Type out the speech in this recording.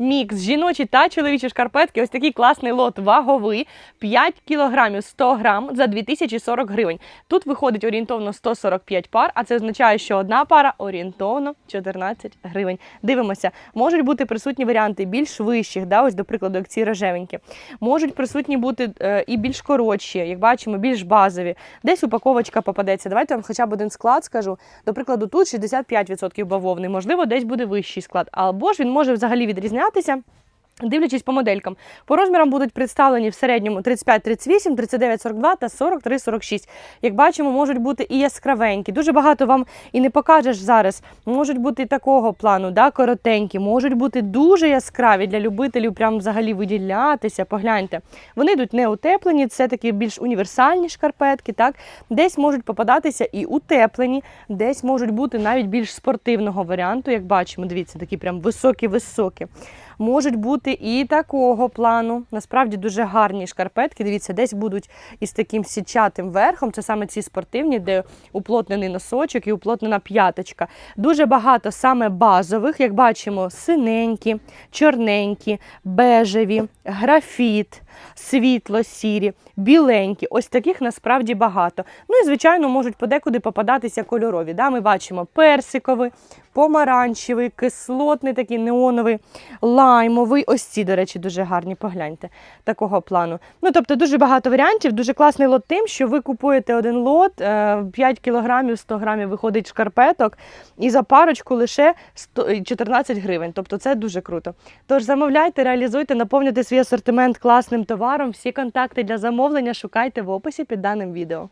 мікс, жіночі та чоловічі шкарпетки. Ось такий класний лот ваговий, 5 кілограмів 100 грам за 2040 гривень. Тут виходить орієнтовно 145 пар, а це означає, що одна пара орієнтовно 14 гривень. Дивимося, можуть бути присутні варіанти більш вищих, да, ось до прикладу, як ці рожевенькі. Можуть присутні бути е, і більш коротші, як бачимо, більш базові. Десь упаковочка попадеться. Давайте вам хоча б один склад скажу. До прикладу, тут 65% бавовни, можливо, десь буде вищий склад, або ж він може взагалі відрізнятися. Дивлячись по моделькам, по розмірам будуть представлені в середньому 35-38, 39-42 та 43-46. Як бачимо, можуть бути і яскравенькі. Дуже багато вам і не покажеш зараз. Можуть бути і такого плану, да, коротенькі, можуть бути дуже яскраві для любителів, прям взагалі виділятися. Погляньте. Вони йдуть не утеплені, це такі більш універсальні шкарпетки. Так? Десь можуть попадатися і утеплені, десь можуть бути навіть більш спортивного варіанту, як бачимо. Дивіться, такі прям високі-високі. Можуть бути і такого плану. Насправді дуже гарні шкарпетки. Дивіться, десь будуть із таким січатим верхом. Це саме ці спортивні, де уплотнений носочок і уплотнена п'яточка. Дуже багато саме базових, як бачимо, синенькі, чорненькі, бежеві, графіт, світло-сірі, біленькі. Ось таких насправді багато. Ну і звичайно можуть подекуди попадатися кольорові. Да? Ми бачимо персиковий, помаранчевий, кислотний, такий неоновий, лаймовий. Ось ці, до речі, дуже гарні. Погляньте такого плану. Ну тобто дуже багато варіантів. Дуже класний лот тим, що ви купуєте один лот, е, 5 кілограмів, 100 грамів виходить шкарпеток, і за парочку лише 14 гривень. Тобто це дуже круто. Тож замовляйте, реалізуйте, наповнюйте свій асортимент класним товаром. Всі контакти для замовлення шукайте в описі під даним відео.